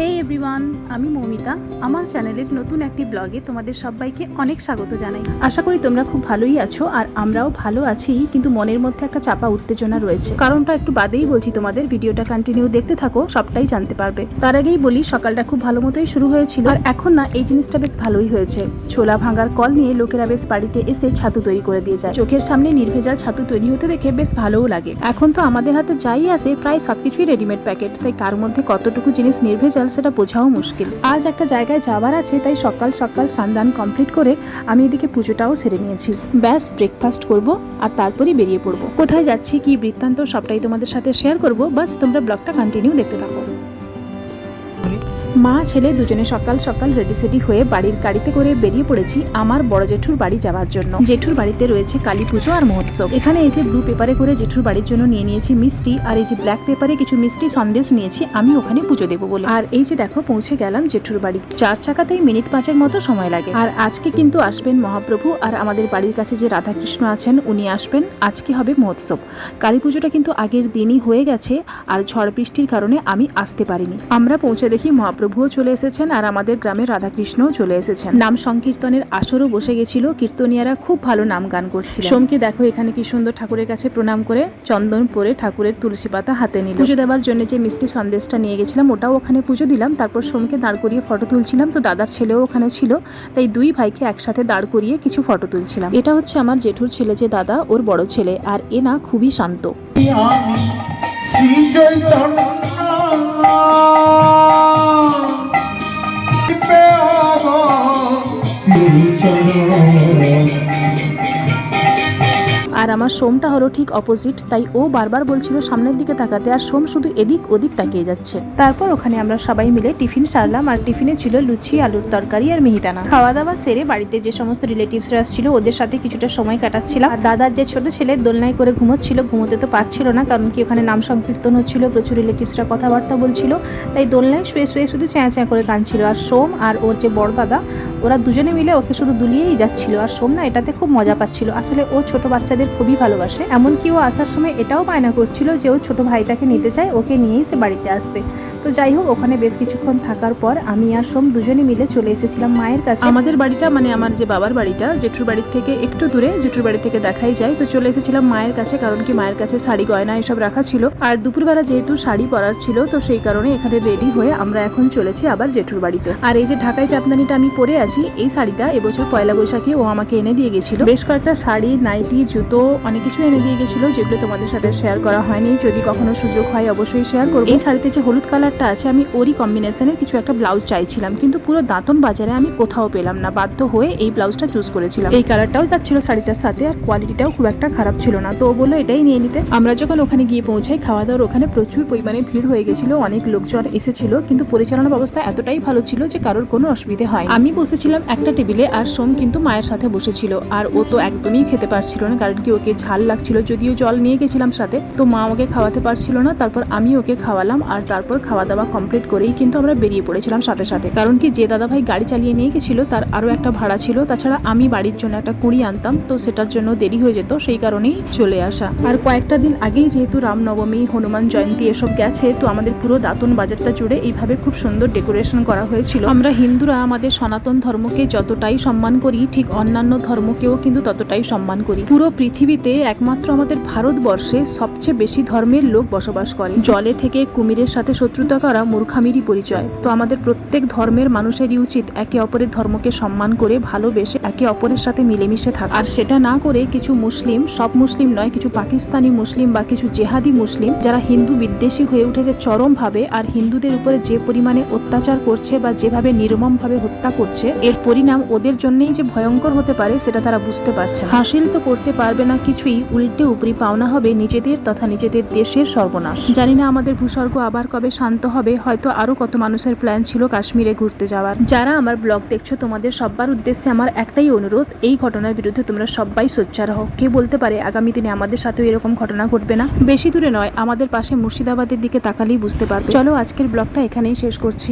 Everyone আমি মৌমিতা। আমার চ্যানেলের নতুন একটি ব্লগে তোমাদের সবাইকে অনেক স্বাগত জানাই। আশা করি তোমরা খুব ভালোই আছো আর আমরাও ভালো আছি, কিন্তু মনের মধ্যে একটা চাপা উত্তেজনা রয়েছে। কারণটা একটু বাদেই বলছি তোমাদের, ভিডিওটা কন্টিনিউ দেখতে থাকো, সবটাই জানতে পারবে। তার আগেই বলি, সকালটা খুব ভালো মতোই শুরু হয়েছিল। আর এখন না, এই জিনিসটা বেশ ভালোই হয়েছে। ছোলা ভাঙার কল নিয়ে লোকেরা বেশ বাড়িতে এসে ছাতু তৈরি করে দিয়ে যায়। চোখের সামনে নির্ভেজাল ছাতু তৈরি হতে দেখে বেশ ভালোও লাগে। এখন তো আমাদের হাতে যাই আসে প্রায় সবকিছুই রেডিমেড প্যাকেট তাই কার মধ্যে কতটুকু জিনিস নির্ভেজাল সেটা বোঝাও মুশকিল। আজ একটা জায়গায় যাওয়ার আছে, তাই সকাল সকাল স্নান কমপ্লিট করে আমি এদিকে পুজোটাও সেরে নিয়েছি। ব্যাস ব্রেকফাস্ট করব আর তারপরেই বেরিয়ে পড়ব। কোথায় যাচ্ছি, কি বৃত্তান্ত, সবটাই তোমাদের সাথে শেয়ার করব। বাস তোমরা ব্লগটা কন্টিনিউ দেখতে থাকো। মা, ছেলে দুজনে সকাল সকাল রেডি সেডি হয়ে বাড়ির গাড়িতে করে বেরিয়ে পড়েছি আমার বড় জেঠুর বাড়ি যাওয়ার জন্য। জেঠুর বাড়িতে রয়েছে কালী পুজো আর মহোৎসব। এখানে এই যে ব্লু পেপারে করে জেঠুর বাড়ির জন্য নিয়ে নিয়েছি মিষ্টি আর এই যে ব্ল্যাক পেপারে কিছু মিষ্টি সন্দেশ নিয়েছি, আমি ওখানে পুজো দেবো বলে। আর এই যে দেখো, পৌঁছে গেলাম জেঠুর বাড়ি। চার চাকাতেই মিনিট পাঁচের মতো সময় লাগে। আর আজকে কিন্তু আসবেন মহাপ্রভু আর আমাদের বাড়ির কাছে যে রাধাকৃষ্ণ আছেন, উনি আসবেন। আজকে হবে মহোৎসব। কালী পুজোটা কিন্তু আগের দিনই হয়ে গেছে আর ঝড় বৃষ্টির কারণে আমি আসতে পারিনি। আমরা পৌঁছে দেখি মহাপ্রভুও চলে এসেছেন আর আমাদের গ্রামের রাধাকৃষ্ণও চলে এসেছেন। নাম সংকীর্তনের আসরও বসে গেছিল। কীর্তনিয়ারা খুব ভালো নাম গান করছিল সোমকে দেখো, এখানে কি সুন্দর ঠাকুরের কাছে প্রণাম করে চন্দন পরে ঠাকুরের তুলসী পাতা হাতে নিল। পুজো দেওয়ার জন্য যে মিষ্টি সন্দেশটা নিয়ে গেছিলাম, ওটাও ওখানে পুজো দিলাম। তারপর সোমকে দাঁড় করিয়ে ফটো তুলছিলাম। তো দাদার ছেলেও ওখানে ছিল, তাই দুই ভাইকে একসাথে দাঁড় করিয়ে কিছু ফটো তুলছিলাম। এটা হচ্ছে আমার জেঠুর ছেলে যে দাদা, ওর বড় ছেলে, আর এ না খুবই শান্ত। শ্রী চৈতন্য। আমার সোমটা হলো ঠিক অপোজিট তাই ও বারবার বলছিল সামনের দিকে তাকাতে, আর সোম শুধু এদিক ওদিক তাকিয়ে যাচ্ছে। তারপর ওখানে আমরা সবাই মিলে টিফিন সারলাম, আর টিফিনে ছিল লুচি, আলুর তরকারি, আর মিহিদানা। খাওয়া দাওয়া সেরে বাড়িতে যে সমস্ত রিলেটিভসরা আসছিল, ওদের সাথে কিছুটা সময় কাটাচ্ছিলাম। আর দাদার যে ছোট ছেলে দোলনায় করে ঘুমোচ্ছিল, ঘুমোতে তো পারছিল না, কারণ কি ওখানে নাম সংকীর্তন হচ্ছিল, প্রচুর রিলেটিভসরা কথাবার্তা বলছিল, তাই দোলনায় শুয়ে শুয়ে শুধু চ্যাঁ চ্যাঁ করে কাঁদছিল। আর সোম আর ওর যে বড় দাদা, ওরা দুজনে মিলে ওকে শুধু দুলিয়েই যাচ্ছিল। আর সোম না এটাতে খুব মজা পাচ্ছিল। আসলে ও ছোট বাচ্চাদের খুবই ভালোবাসে। এমনকি ও আসার সময় এটাও বায়না করছিল যে ও ছোট ভাইটাকে নিতে চায়, ওকে নিয়েই সে বাড়িতে আসবে। তো যাই হোক, ওখানে বেশ কিছুক্ষণ থাকার পর আমি আর সোম দুজনে মিলে চলে এসেছিলাম মায়ের কাছে। আমাদের বাড়িটা মানে আমার যে বাবার বাড়িটা, জেঠুর বাড়ির থেকে একটু দূরে, জেঠুর বাড়ি থেকে দেখাই যায়। তো চলে এসেছিলাম মায়ের কাছে, কারণ কি মায়ের কাছে শাড়ি, গয়না এসব রাখা ছিল। আর দুপুরবেলা যেহেতু শাড়ি পরার ছিল, তো সেই কারণে এখানে রেডি হয়ে আমরা এখন চলেছি আবার জেঠুর বাড়িতে। আর এই যে ঢাকায় চাপদানিটা আমি পরে আছি, এই শাড়িটা এবছর পয়লা বৈশাখে ও আমাকে এনে দিয়ে গেছিল। বেশ কয়েকটা শাড়ি, নাইটি, জুতো অনেক কিছু এনে দিয়ে গেছিল যেগুলো তোমাদের সাথে শেয়ার করা হয়নি। যদি কখনো সুযোগ হয়, অবশ্যই শেয়ার করব। এই শাড়িতে যে হলুদ কালারটা আছে, আমি ওরই কম্বিনেশনের কিছু একটা ব্লাউজ চাইছিলাম। কিন্তু পুরো দাঁতন বাজারে আমি কোথাও পেলাম না। বাধ্য হয়ে এই ব্লাউজটা চুজ করেছিলাম। এই কালারটাও যাচ্ছিল শাড়িটার সাথে আর কোয়ালিটিটাও খুব একটা খারাপ ছিল না। তো ও বলল, এটাই নিয়ে নিতে। আমরা যখন ওখানে গিয়ে পৌঁছাই খাওয়া দাওয়ার ওখানে প্রচুর পরিমাণে ভিড় হয়ে গেছিল। অনেক লোকজন এসেছিল। কিন্তু পরিচালনা ব্যবস্থা এতটাই ভালো ছিল যে কারোর কোনো অসুবিধে হয় আমি বসেছিলাম একটা টেবিলে আর সোম কিন্তু মায়ের সাথে বসেছিল। আর ও তো একদমই খেতে পারছিল না, কারণ কি ওকে ঝাল লাগছিল, যদিও জল নিয়ে গেছিলাম সাথে, তো মা ওকে খাওয়াতে পারছিল না, তারপর আমি ওকে খাওয়ালাম আর তারপর খাওয়া দাওয়া কমপ্লিট করেই কিন্তু আমরা বেরিয়ে পড়েছিলাম সাথে সাথে। কারণ কি, যে দাদা ভাই গাড়ি চালিয়ে নিয়ে গেছিল, তার আরও একটা ভাড়া ছিল, তাছাড়া আমি বাড়ির জন্য একটা কুড়ি আনতাম, তো সেটার জন্য দেরি হয়ে যেত, সেই কারণেই চলে আসা। আর কয়েকটা দিন আগেই যেহেতু রামনবমী, হনুমান জয়ন্তী এসব গেছে, তো আমাদের পুরো দাঁতন বাজারটা জুড়ে এইভাবে খুব সুন্দর ডেকোরেশন করা হয়েছিল। আমরা হিন্দুরা আমাদের সনাতন ধর্মকে যতটাই সম্মান করি, ঠিক অন্যান্য ধর্মকেও কিন্তু ততটাই সম্মান করি। পুরো পৃথিবীতে একমাত্র আমাদের ভারতবর্ষে সবচেয়ে বেশি ধর্মের লোক বসবাস করে। জলে থেকে কুমিরের সাথে শত্রুতা করা মূর্খামিরই পরিচয়। তো আমাদের প্রত্যেক ধর্মের মানুষেরই উচিত একে অপরের ধর্মকে সম্মান করে ভালোবেসে একে অপরের সাথে মিলেমিশে থাকা। আর সেটা না করে কিছু মুসলিম, সব মুসলিম নয়, কিছু পাকিস্তানি মুসলিম বা কিছু জেহাদি মুসলিম, যারা হিন্দু বিদ্বেষী হয়ে উঠেছে চরমভাবে আর হিন্দুদের উপরে যে পরিমাণে অত্যাচার করছে বা যেভাবে নির্মমভাবে হত্যা করছে, এর পরিণাম ওদের জন্যই যে ভয়ঙ্কর হতে পারে, সেটা তারা বুঝতে পারছে হাসিল তো করতে পারবে না কিছুই উল্টে উপরি পাওনা হবে নিজেদের তথা নিজেদের দেশের সর্বনাশ। জানি না আমাদের ভূস্বর্গ আবার কবে শান্ত হবে, হয়তো আরও কত মানুষের প্ল্যান ছিল কাশ্মীরে ঘুরতে যাওয়ার। যারা আমার ব্লগ দেখছ, তোমাদের সবার উদ্দেশ্যে আমার একটাই অনুরোধ, এই ঘটনার বিরুদ্ধে তোমরা সবাই সোচ্চার হও। কে বলতে পারে আগামী দিনে আমাদের সাথেও এরকম ঘটনা ঘটবে না? বেশি দূরে নয়, আমাদের পাশে মুর্শিদাবাদের দিকে তাকালেই বুঝতে পারবে। চলো আজকের ব্লগটা এখানেই শেষ করছি।